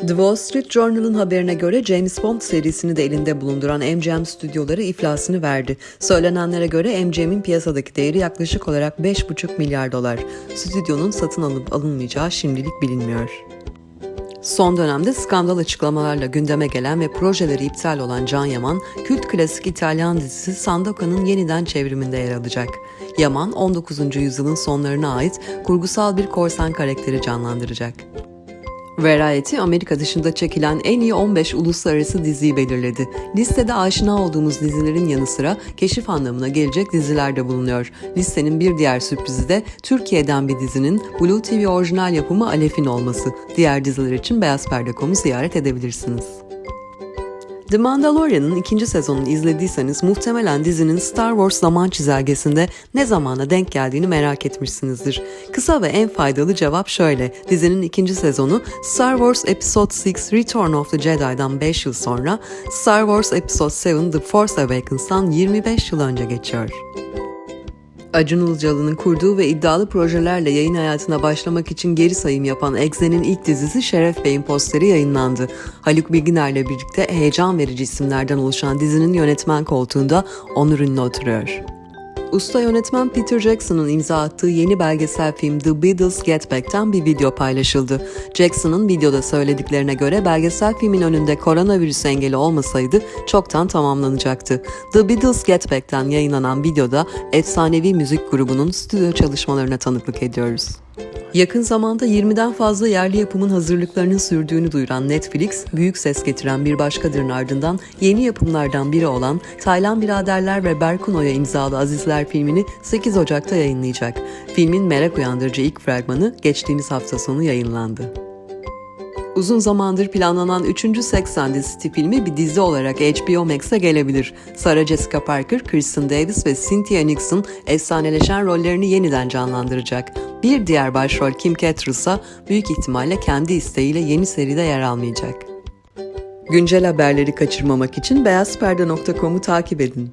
The Wall Street Journal'ın haberine göre James Bond serisini de elinde bulunduran MGM stüdyoları iflasını verdi. Söylenenlere göre MGM'in piyasadaki değeri yaklaşık olarak 5,5 milyar dolar. Stüdyonun satın alıp alınmayacağı şimdilik bilinmiyor. Son dönemde skandal açıklamalarla gündeme gelen ve projeleri iptal olan Can Yaman, kült klasik İtalyan dizisi Sandoca'nın yeniden çevriminde yer alacak. Yaman, 19. yüzyılın sonlarına ait kurgusal bir korsan karakteri canlandıracak. Variety, Amerika dışında çekilen en iyi 15 uluslararası diziyi belirledi. Listede aşina olduğumuz dizilerin yanı sıra keşif anlamına gelecek diziler de bulunuyor. Listenin bir diğer sürprizi de Türkiye'den bir dizinin Blue TV orijinal yapımı Alef'in olması. Diğer diziler için beyazperde.com'u ziyaret edebilirsiniz. The Mandalorian'ın ikinci sezonunu izlediyseniz muhtemelen dizinin Star Wars zaman çizelgesinde ne zamana denk geldiğini merak etmişsinizdir. Kısa ve en faydalı cevap şöyle. Dizinin ikinci sezonu Star Wars Episode 6 Return of the Jedi'dan 5 yıl sonra, Star Wars Episode 7 The Force Awakens'tan 25 yıl önce geçiyor. Acun Ilıcalı'nın kurduğu ve iddialı projelerle yayın hayatına başlamak için geri sayım yapan Exe'nin ilk dizisi Şeref Bey'in posteri yayınlandı. Haluk Bilginer'le birlikte heyecan verici isimlerden oluşan dizinin yönetmen koltuğunda Onur Ünlü oturuyor. Usta yönetmen Peter Jackson'ın imza attığı yeni belgesel film The Beatles Get Back'ten bir video paylaşıldı. Jackson'ın videoda söylediklerine göre belgesel filmin önünde koronavirüs engeli olmasaydı çoktan tamamlanacaktı. The Beatles Get Back'ten yayınlanan videoda efsanevi müzik grubunun stüdyo çalışmalarına tanıklık ediyoruz. Yakın zamanda 20'den fazla yerli yapımın hazırlıklarının sürdüğünü duyuran Netflix, büyük ses getiren bir başkadırın ardından yeni yapımlardan biri olan Taylan Biraderler ve Berkuno'ya imzalı Azizler filmini 8 Ocak'ta yayınlayacak. Filmin merak uyandırıcı ilk fragmanı geçtiğimiz hafta sonu yayınlandı. Uzun zamandır planlanan 3. Sex and the City filmi bir dizi olarak HBO Max'e gelebilir. Sarah Jessica Parker, Kristen Davis ve Cynthia Nixon efsaneleşen rollerini yeniden canlandıracak. Bir diğer başrol Kim Cattrall ise büyük ihtimalle kendi isteğiyle yeni seride yer almayacak. Güncel haberleri kaçırmamak için beyazperde.com'u takip edin.